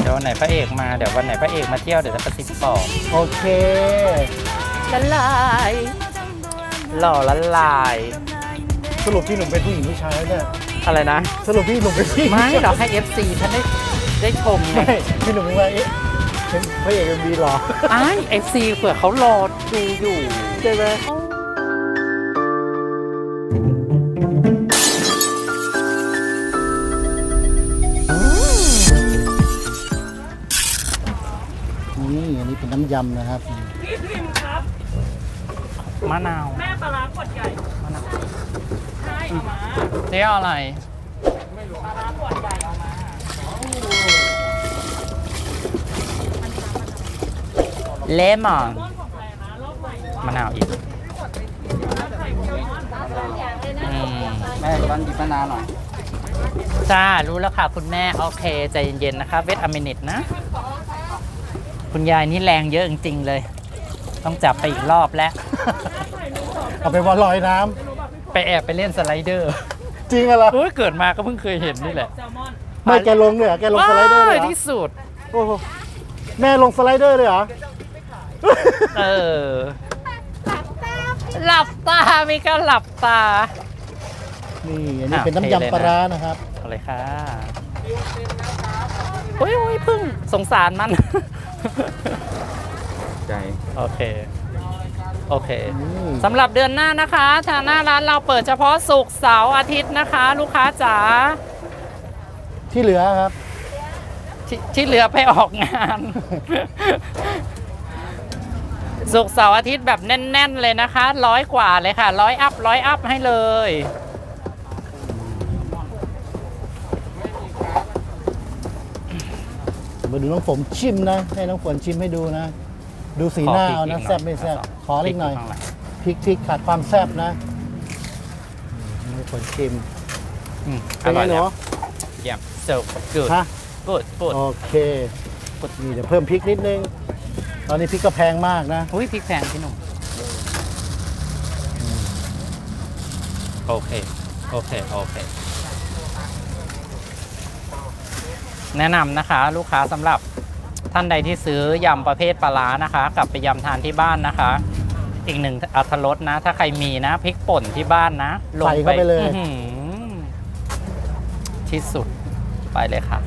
เดี๋ยววันไหนพระเอกมาเดี๋ยววันไหนพระเอกมาเที่ยวเดี๋ยวจะกระซิบบอกโอเค ละลายหล่อละลาย สรุปพี่หนุ่มเป็นผู้หญิงผู้ชายแล้วเนี่ยอะไรนะ สรุปพี่หนุ่มเป็นผู้หญิงไม่เราให้ FC ท่านได้ได้ชมไง ไม่พี่หนุ่มว่าเอ๊ะเป็น พระเอกเอ็มวีหรอไอ้ FC เผื่อเขารอดูอยู่ใช่ไหมนี่อันนี้เป็นน้ำยำนะครับมะนาว แม่ปลาร้าขวดใหญ่มะนาวใช่มาเจ๊เอาอะไร เลมอนมะนาวอีกอืมแม่ร้านหยิบมะนาวหน่อยจ้า รู้แล้วค่ะ คุณแม่ โอเค ใจเย็น ๆ นะคะ เวทอเมนิตนะ คุณยายนี่แรงเยอะจริง ๆ เลย ต้องจับไปอีกรอบแล้ว เอาไปว่าลอยน้ไปแอบไปเล่นสไลเดอร์ำจริงเหรอโอ้ยเกิดมาก็เพิ่งเคยเห็นนี่แหละไม่แกลงเนี่ยเหรอแกลงสไลเดอร์เลยเหรว้ายอที่สุด โอ้โหแม่ลงสไลเดอร์เลยเหรอ เออ หลับตามีการหลับตา นี่อันนี้อะเป็นน้ำเทเลยนะ ยำปลาร้านะครับ เอาเลยค่ะโอ้ยโอ้ยพึ่งสงสารมัน ใจ โอเค โอเค อืม สำหรับเดือนหน้านะคะ ทางหน้าร้านเราเปิดเฉพาะศุกร์เสาร์อาทิตย์นะคะ ลูกค้าจ๋าที่เหลือครับที่ที่เหลือไปออกงาน ศุกร์เสาร์อาทิตย์แบบแน่น ๆ เลยนะคะ ร้อยกว่าเลยค่ะ ร้อยอัพร้อยอัพให้เลย มาดูน้องฝนชิมนะ ให้น้องฝนชิมให้ดูนะ ดูสีหน้าเอานะแซ่บไม่แซ่บขอเล็กหน่อยพริกพริกขาดความแซ่บนะอืมน้องฝนชิมอืมอเป็นไงร่อยหนูแล้วเยี่ยม so good ฮะ good good โอเคนี่เดี๋ยวเพิ่มพริกนิดนึง ตอนนี้พริกก็แพงมากนะ อุ้ยพริกแพงพี่หนุ่มโอเค โอเค โอเค แนะนำนะคะ ลูกค้าสำหรับท่านใดที่ซื้อยำประเภทปลาร้านะคะ กลับไปยำทานที่บ้านนะคะ อีกหนึ่งอัตรสนะ ถ้าใครมีนะพริกป่นที่บ้านนะใส่เข้าไปเลย อื้อหือที่สุดไปเลยค่ะ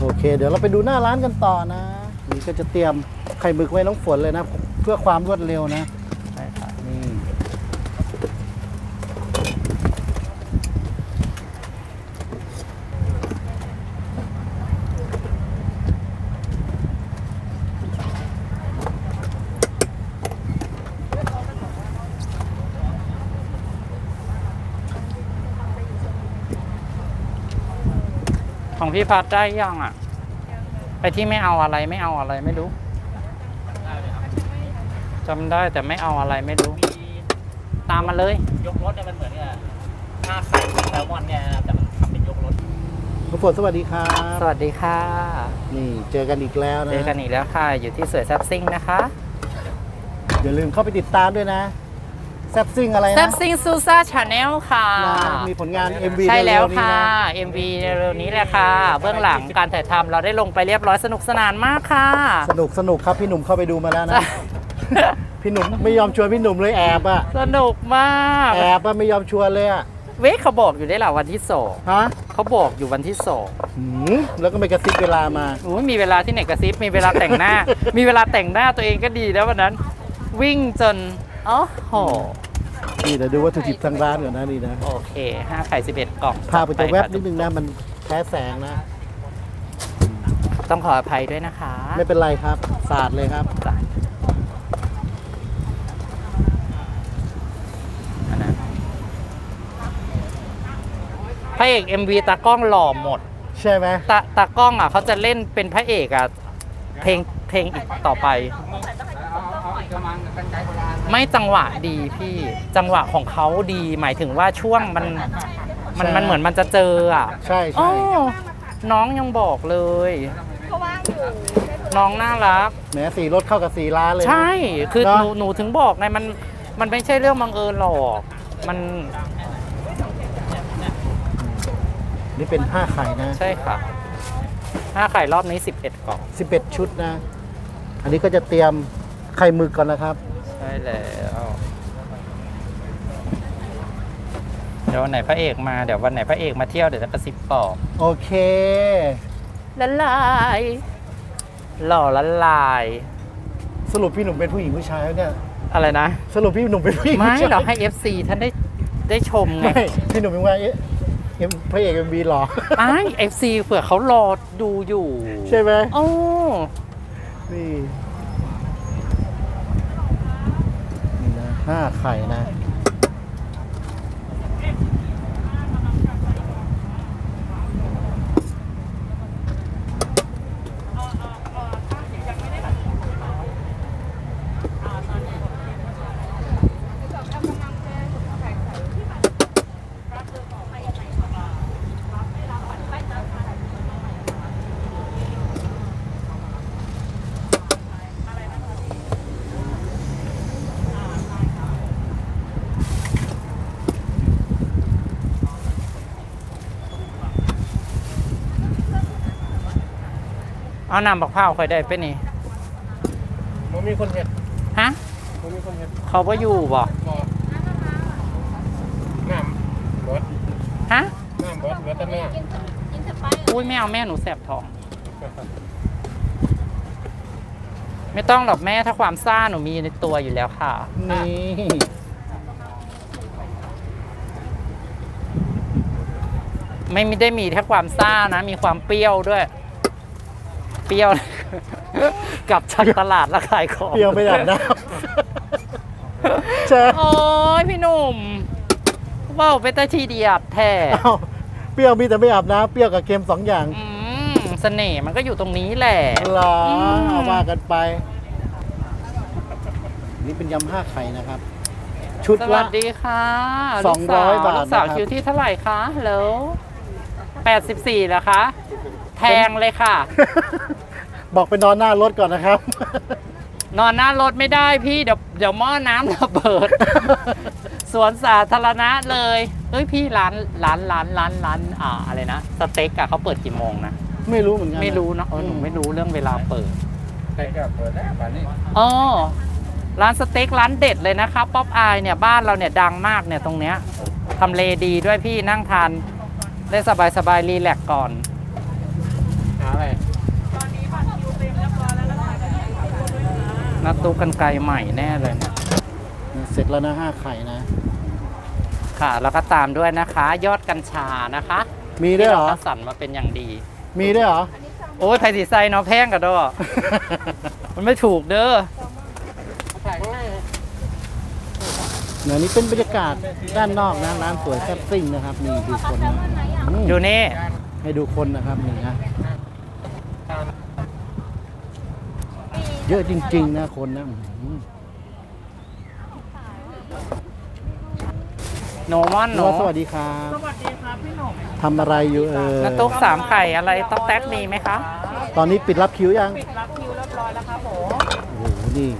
โอเค เดี๋ยวเราไปดูหน้าร้านกันต่อนะ นี่ก็จะเตรียมไข่หมึกไว้น้องฝนเลยนะ เพื่อความรวดเร็วนะใช่ค่ะนี่ของพี่พัดได้ยังอะ ไปที่ไม่เอาอะไรไม่เอาอะไรไม่รู้จำได้แต่ไม่เอาอะไรไม่รู้ตามมาเลย ยกรถเนี่ยมันเหมือนกับหน้าไข่แซลมอนเนี่ยแต่มันทำเป็นยกรถน้องฝนสวัสดีครับ สวัสดีค่ะนี่เจอกันอีกแล้วนะเจอกันอีกแล้วค่ะ อยู่ที่สวยแซ่บซิ่งนะคะ อย่าลืมเข้าไปติดตามด้วยนะ แซ่บซิ่งอะไรแซ่นะบซิ่งซูซ่าชาแนลค่ะ นะมีผลงาน MV ใช่แล้วเร็ๆนี้ค่ะนะ MV เร็วๆนี้แหละค่ะ เบื้องหลังการถ่ายทำเราได้ลงไปเรียบร้อยสนุกสนานมากค่ะ สนุกสนุกครับพี่หนุ่มเข้าไปดูมาแล้วนะ พี่หนุ่มไม่ยอมชวนพี่หนุ่มเลยแอบอะสนุกมากแอบอะไม่ยอมชวนเลยอะเว้ยเขาบอกอยู่ได้หรอวันที่สองฮะเขาบอกอยู่วันที่สองหืมแล้วก็ไม่กระซิบเวลามา อุ้ยมีเวลาที่ไหนกระซิบมีเวลาแต่งหน้า มีเวลาแต่งหน้าตัวเองก็ดีแล้ววันนั้น วิ่งจน อ๋อโห นี่เดี๋ยวดูวัตถุดิบทางร้านก่อนนะนี่นะโอเคห้าไข่สิบเอ็ดกล่องพาไปตัวแวบค่ะนิดนึงนะมันแพ้แสงนะ ต้องขออภัยด้วยนะคะไม่เป็นไรครับสาดเลยครับจ้ะอันนั้นพระเอก MV ตากล้องหล่อหมด ใช่ไหมตาตากล้องอะเขาจะเล่นเป็นพระเอกอะเพลงเพลงอีกต่อไปไม่จังหวะดีพี่จังหวะของเขาดีหมายถึงว่าช่วงมันมันมันเหมือนมันจะเจออะใช่อ๋อใช่น้องยังบอกเลยก็ว่างอยู่น้องน่ารัก แหมสีรถเข้ากับสีร้านเลยนะ ใช่ คือเนอะหนูหนูถึงบอกไงมันมันไม่ใช่เรื่องบังเอิญหรอก มันนี่เป็นห้าไข่นะ ใช่ค่ะห้าไข่รอบนี้ 11กล่อง11 ชุดนะ อันนี้ก็จะเตรียมไข่หมึกก่อนนะครับใช่แล้วเดี๋ยววันไหนพระเอกมาเดี๋ยววันไหนพระเอกมาเที่ยวเดี๋ยวจะกระซิบบอกโอเค ละลายหล่อละลาย สรุปพี่หนุ่มเป็นผู้หญิงผู้ชายวะเนี่ย อะไรนะ สรุปพี่หนุ่มเป็นผู้หญิงไม่ผู้ชายเราให้ FC ท่านได้ได้ชมไงไม่พี่หนุ่มเป็นว่าเอ๊ะเอ็มพระเอกเอ็มบีหรอ ไอ้ FC เผื่อเขารอดูอยู่ใช่ไหม โอ้ นี่ นี่นะห้าไข่นะ เอาน้ำบักพร้าวค่อยได้ไปนี่มันมีคนเห็ดฮะมันมีคนเห็ดเขาว่าอยู่บ่น้ำบดฮะน้ำบดเหลือแต่แม่อุ้ยไม่เอาแม่หนูแสบท้อง ไม่ต้องหรอกแม่ถ้าความซ่าหนูมีในตัวอยู่แล้วค่ะ นี่ไม่ได้มีแค่ความซ่านะ มีความเปรี้ยวด้วย เปรี้ยว กลับจากตลาดแล้วขายของเปรี้ยวไม่อาบน้ำใช่โอ้ยพี่หนุ่มว่าวเป็นตาทีเดียดแท้เอ้าเปรี้ยวมีแต่ไม่อาบน้ำเปรี้ยวกับเค็มสองอย่างอืมเสน่ห์มันก็อยู่ตรงนี้แหละ เหรออืมเอาว่ากันไป นี่เป็นยำห้าไข่นะครับ ชุดสละวัสดีค่ะสองร้อยบาทลูกสาวนะครับ คิวที่เท่าไหร่คะฮัลโหลแปดสิบสี่แล้วคะ แทงเลยค่ะ บอกไปนอนหน้ารถก่อนนะครับ นอนหน้ารถไม่ได้พี่เดี๋ยวเดี๋ยวหม้อน้ำระเบิด สวนสาธารณะเลยเฮ้ยพี่ร้านร้านร้านร้านร้านอ่าอะไรนะสเต็กอะเขาเปิดกี่โมงนะไม่รู้เหมือนกันไม่รู้เนอะเออหนูไม่รู้เรื่องเวลาเปิดใครก็เปิดได้ป่านนี้อ๋อร้านสเต็กร้านเด็ดเลยนะครับป๊อปอายเนี่ยบ้านเราเนี่ยดังมากเนี่ยตรงเนี้ยทำเลดีด้วยพี่นั่งทานได้สบายสบายรีแลกซ์ก่อนหา อะไรนัดตู้กันไกลใหม่แน่เลยเนี่ยเสร็จแล้วนะห้าไข่นะ ค่ะ แล้วก็ตามด้วยนะคะ ยอดกัญชานะคะมีด้วยเหรอ ที่าคัดสรรมาเป็นอย่างดี มีด้วยเหรอ โอ้ยไผ่สีไซเนาะแพงกระดอ มันไม่ถูกเด้อเนี่ยนี่เป็นบรรยากาศด้านนอกนะร้านสวยแซ่บซิ่งนะครับนี่ดูคนนะอืมอยู่นี่ให้ดูคนนะครับนี่นะ เยอะจริง ๆ นะคนนะอื้อหือโนมอนโนสวัสดีครับสวัสดีครับพี่หนุ่มทำอะไรอยู่เออนัดตุ๊กสามไข่อะไรต๊อกแต๊กมีไหมคะ ตอนนี้ปิดรับคิวยัง ปิดรับคิวเรียบร้อยแล้วครับผมโอ้โหนี่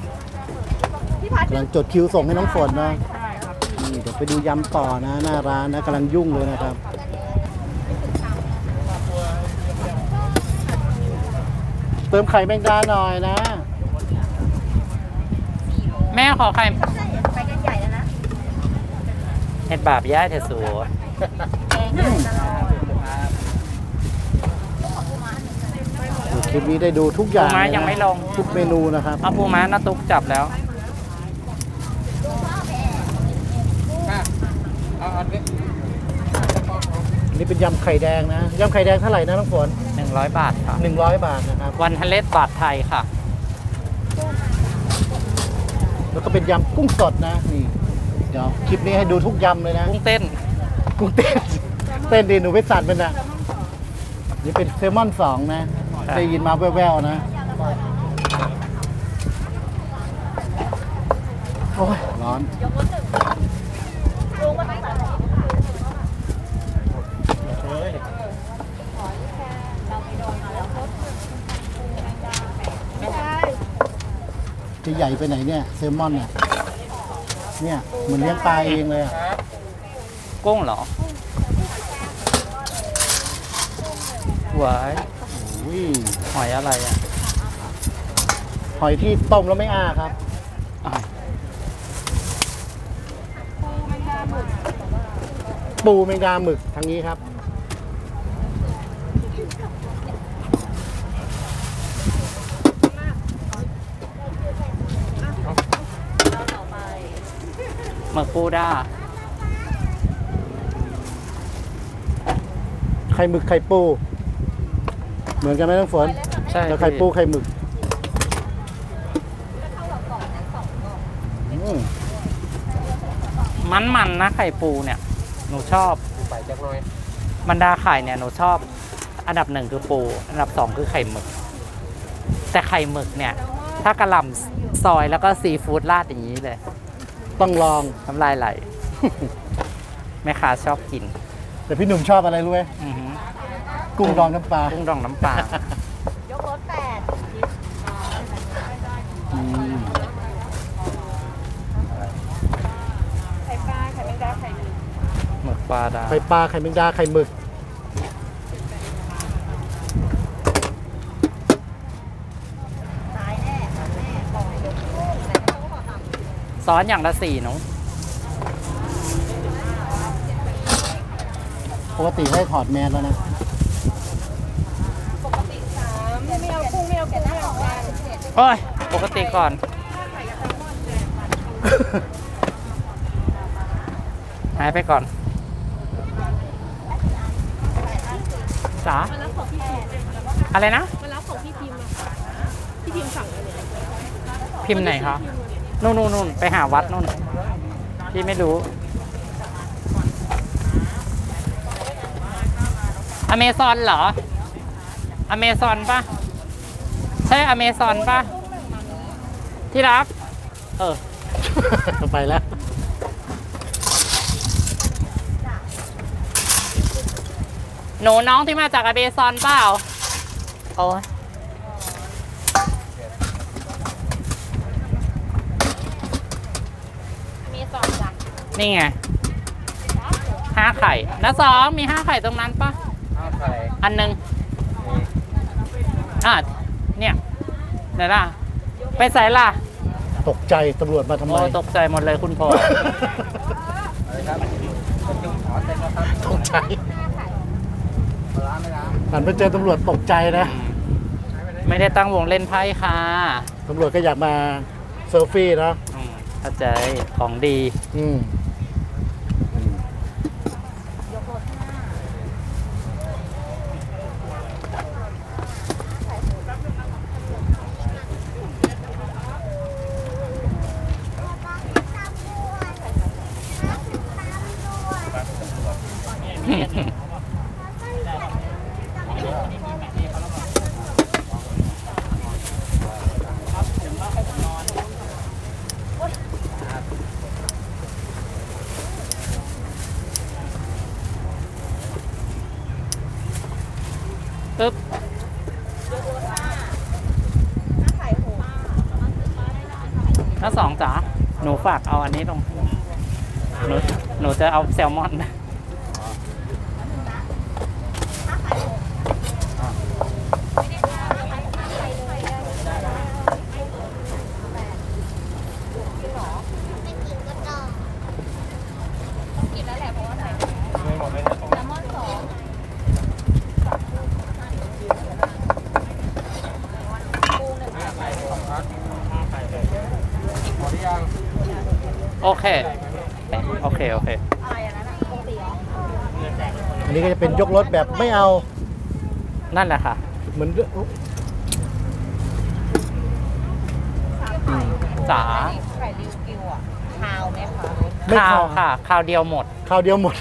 กำลังจดคิวส่งให้น้องฝนนะนี่เดี๋ยวไปดูยำต่อนะ หน้าร้านนะกำลังยุ่งเลยนะครับ เติมไข่แมงดาหน่อยนะ แม่ขอไข่ไปกันใหญ่แล้วนะเห็ดบาบย่าเถสูแกงอะตลอดคลิปนี้ได้ดูทุกอปูย่างม้าเลนะยังไม่ลง ทุกเมนูนะครับเอาปูม้านัดตุ๊กจับแล้วอันนี้เป็นยำไข่แดงนะยำไข่แดงเท่าไหร่นะน้องฝน 100 บาทค่ะ100 บาทนะครับ วันทะเลบาทไทยค่ะ แล้วก็เป็นยำกุ้งสดนะนี่เดี๋ยวคลิปนี้ให้ดูทุกยำเลยนะ กุ้งเต้น กุ้งเต้น เต้นดีหนูไปสั่นมันนะนี่เป็นเซลมอนสองนะครับได้ยินมาแว่วๆนะโอ้ยร้อน ลุงมาตั้งแต่ เจะใหญ่ไปไหนเนี่ยแซลมอนเนี่ยเนี่ยเหมือนเลี้ยงปลาเองเลยอะกุ้งเหรอหวายอุ้ยหอยอะไรอะหอยที่ต้มแล้วไม่อ้าครับ อ้าวปูแมงดาหมึกทางนี้ครับ หมึกปูด้าไข่หมึกไข่ปู เหมือนกันไหมน้องฝนใช่แล้วไข่ปูไข่หมึกอืมมันมันๆนะไข่ปูเนี่ย หนูชอบ ไปจักหน่อยบรรดาไข่เนี่ยหนูชอบ อันดับหนึ่งคือปู อันดับสองคือไข่หมึก แต่ไข่หมึกเนี่ย ถ้ากระหล่ำซอยแล้วก็ซีฟู้ดราดอย่างนี้เลย ต้องลองน้ำลายไหล แม่ค้าชอบกินแต่พี่หนุ่มชอบอะไรรู้ไหมอือหือกุ้งดองน้ำปลากุ้งดองน้ำปลา ยกรถแปดอืมไข่ปลาไข่แมงดาไข่หนึ่งหมึกปลาดาไข่ปลาไข่แมงดาไข่หมึก ตายแน่แน่บอกยกลูกแต่เขาก็บอกทำ ซ้อนอย่างละสี่หนูปกติให้ถอดแมสแล้วนะ ปกติสามไม่เอากุ้งไม่เอากุ้งไม่เอาปลาโอ้ย ปกติก่อน หายไปก่อนจ๋าอะไรนะ มารับของพี่พิมพ์อะค่ะพี่พิมพ์สั่งอะไรเนี่ยพิมพ์ไหนคะ นู่นนู่นนู่นไปหาวัดนู่นพี่ไม่รู้อเมซอนเหรอ อเมซอนปะใช่อเมซอนปะที่รัก เออ ไปแล้วหนูน้องที่มาจากอเมซอนเปล่า โอ้ย มีสองจ้ะ นี่ไงห้าไข่นะสองมีห้าไข่ตรงนั้นปะข้าวไข่ อันหนึ่งอะเนี่ยไหนล่ะ ไปใส่ล่ะ ตกใจตำรวจมาทำไมโอ้ตกใจหมดเลยคุณพ่ออะไรครับคนจุ่มขอเต็มแล้วครับตกใจปลาร้าไหมครับหันไปเจอตำรวจตกใจนะ ไม่ได้ตั้งวงเล่นไพ่ค่ะตำรวจก็อยากมาเซลฟี่นะอืมเข้าใจของดี อืม สองจ๋าหนูฝากเอาอันนี้ลงหนูหนูจะเอาแซลมอน โอเค โอเค โอเค อะไรอย่างนั้นอะปกติเหรออันนี้ก็จะเป็นยกรถแบบไม่เอานั่นแหละค่ะเหมือนจ๋าไข่ริวกิวอะคาวไหมคะไม่ข้าวขาวค่ะข้าวเดียวหมดข้าวเดียวหมด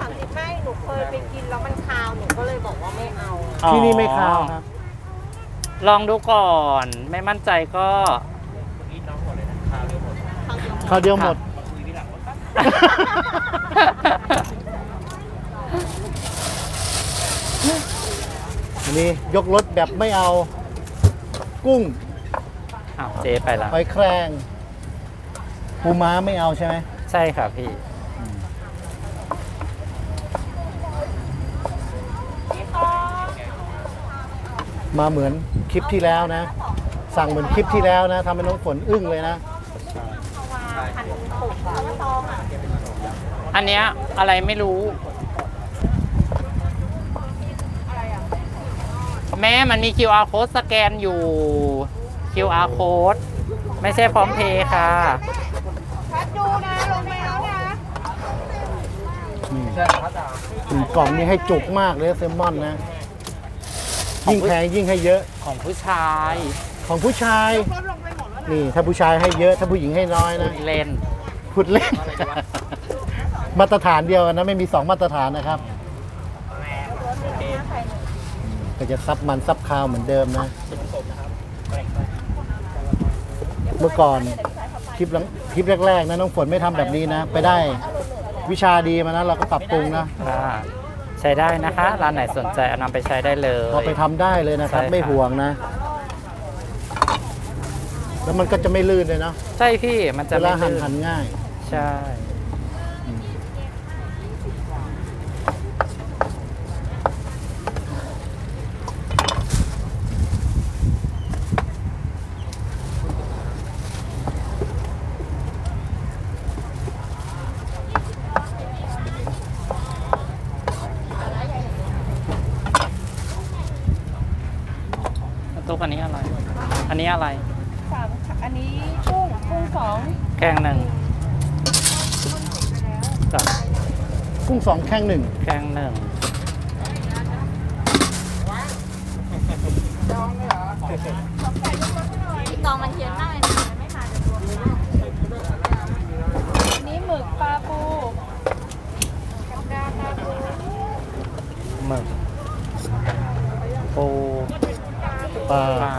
ถามสิไม่หนูเคยไปกินแล้วมันคาวหนูก็เลยบอกว่าไม่เอา ที่นี่ไม่ข้าวครับ ลองดูก่อน ไม่มั่นใจก็ ข้าวเดียวหมด อันนี้ยกรถแบบไม่เอา กุ้งอ้าวเจ๊ไปละหอยแครงปูม้าไม่เอาใช่ไหมใช่ค่ะพี่ มาเหมือนคลิปที่แล้วนะ สั่งเหมือนคลิปที่แล้วนะทำให้น้องฝนอึ้งเลยนะ อันเนี้ยอะไรไม่รู้ แม่มันมี QR code สแกนอยู่ QR code ไม่ใช่พร้อมเพย์ค่ะอืมกล่องนี้ให้จุกมากเลยเซลมอนนะ ยิ่งแพงยิ่งให้เยอะของผู้ชาย ของผู้ชาย นี่ถ้าผู้ชายให้เยอะถ้าผู้หญิงให้น้อยนะเล่นพูดเล่น มาตรฐานเดียวกันนะไม่มีสองมาตรฐานนะครับก็จะซับมันซับคาวเหมือนเดิมนะ เมื่อก่อนคลิปหลังคลิปแรกๆนะน้องฝนไม่ทำแบบนี้นะ ไปได้วิชาดีมานะเราก็ปรับปรุงนะค่ะใช้ได้นะคะ ร้านไหนสนใจเอานำไปใช้ได้เลยเราไปทำได้เลยนะครับใช่ครับ ไม่ห่วงนะ แล้วมันก็จะไม่ลื่นเลยเนาะใช่พี่มันจะเวไม่ลาหั่นลื่นหั่นง่าย ใช่ ตุ๊กอันนี้อะไร อันนี้อะไร สามอันนี้กุ้งกุ้งส องแกงหนึ่งจ้ะกุ้งสองแข้งหนึ่งแกงหนึ่งตองมันเคี้ยวมากเลยนะไม่มาจะรวมอันนี้หมึกปลาปูกับดาปลาปูหมึกปูปลา ปลา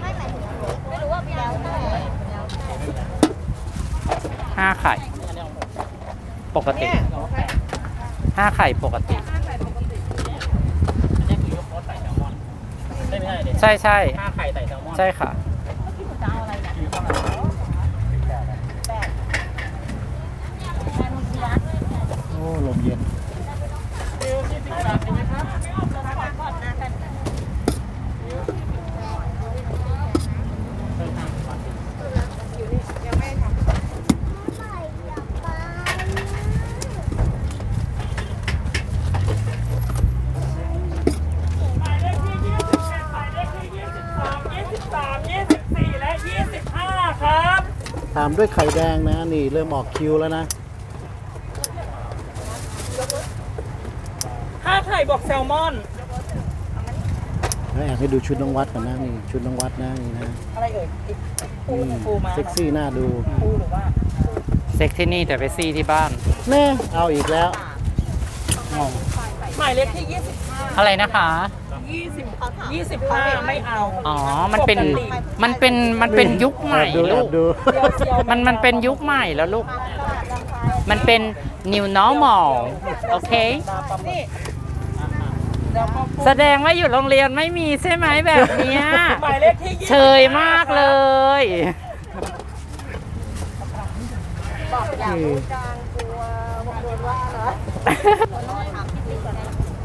ไม่หมายถึงไม่รู้ว่าแล้วแต่แล้วแต่ ห้าไข่ ปกติ ห้าไข่ปกตินี่คือยกโค้ดใส่แซลมอนใช่ไม่ใช่เด็ใช่ใช่ห้าไข่ใส่แซลมอนใช่ค่ะโอ้ลมเย็นหมายเลขที่ยี่สิบเอ็ดหมายเลขที่ยี่สิบสองยี่สิบสามยี่สิบสี่และยี่สิบห้าครับ ตามด้วยไข่แดงนะ นี่เริ่มออกคิวแล้วนะห้าไข่บอกแซลมอน แล้วแอบให้ดูชุดน้องวัดก่อนนะนี่ชุดน้องวัดนะนี่นะอะไรเอ่ยอีกปูนี่ปูมาเซ็กซี่น่าดูปูหรือว่าเซ็กที่นี่แต่ไปซี่ที่บ้าน แน่เอาอีกแล้วงงหมายเลขที่ยี่สิบห้าอะไรนะคะ ยี่สิบยี่สิบห้าไม่เอาอ๋อ มันเป็น มันเป็น มันเป็นยุคใหม่แอบดูแอลูกบดูมันมันเป็นยุคใหม่แล้วลูก มันเป็น new normal โอเค แสดงว่าอยู่โรงเรียนไม่มีใช่ไหมแบบเนี้ยหมายเลขที่ยี่เชยมากเลยนี่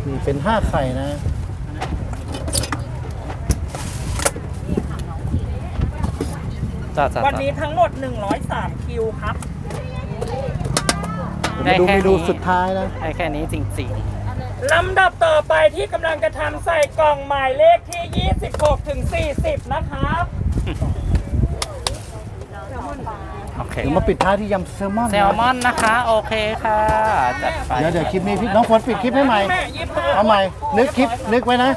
นี่เป็นห้าไข่นะ จ้าจ้าวันนี้ทั้งหมด 103 คิวครับเดี๋ยวมาดูเมนูสุดท้ายนะ ไอ้แค่นี้จริงลำดับต่อไปที่กำลังจะทำใส่กล่องหมายเลขที่ 26 ถึง 40 นะครับ ๆ โอเค เดี๋ยวมาปิดท้ายที่ยำแซลมอนนะแซลมอนนะคะ โอเคค่ะ จัดไป เดี๋ยวเดี๋ยวคลิปนี้พี่น้องฝนปิดคลิปให้ใหม่แม่ยิบห้าเอาใหม่นึกคลิปนึกไว้นะ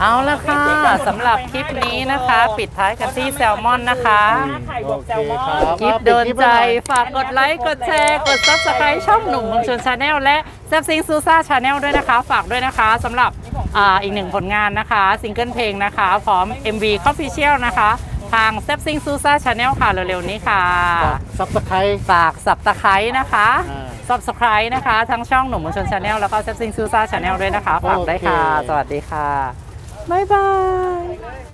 เอาละค่ะสำหรับคลิปนี้นะคะ ปิดท้ายกันที่แซลมอนนะคะไข่บวกแซลมอนโอเคครับคลิปโดนใจฝากกดไลค์กดแชร์กด subscribe ช่องหนุ่มเมืองชนชาแนลและแซฟซิงซูซ่าชาแนลด้วยนะคะ ฝากด้วยนะคะสำหรับอ่าอีกหนึ่งผลงานนะคะซิงเกิลเพลงนะคะ พร้อม MV c o f f i c i a l นะคะ ทางแซฟซิงซูซ่าชาแนลค่ะ เร็วๆนี้ค่ะ ซับสไครต์ฝากสับตะไคร้นะคะอ่า subscribe นะคะ ทั้งช่องหนุ่มมนชนชาแนลแล้วก็แซฟซิงซูซ่าชาแนลด้วยนะคะ ฝากได้วยค่ะโอเคสวัสดีค่ะ บ๊ายบาย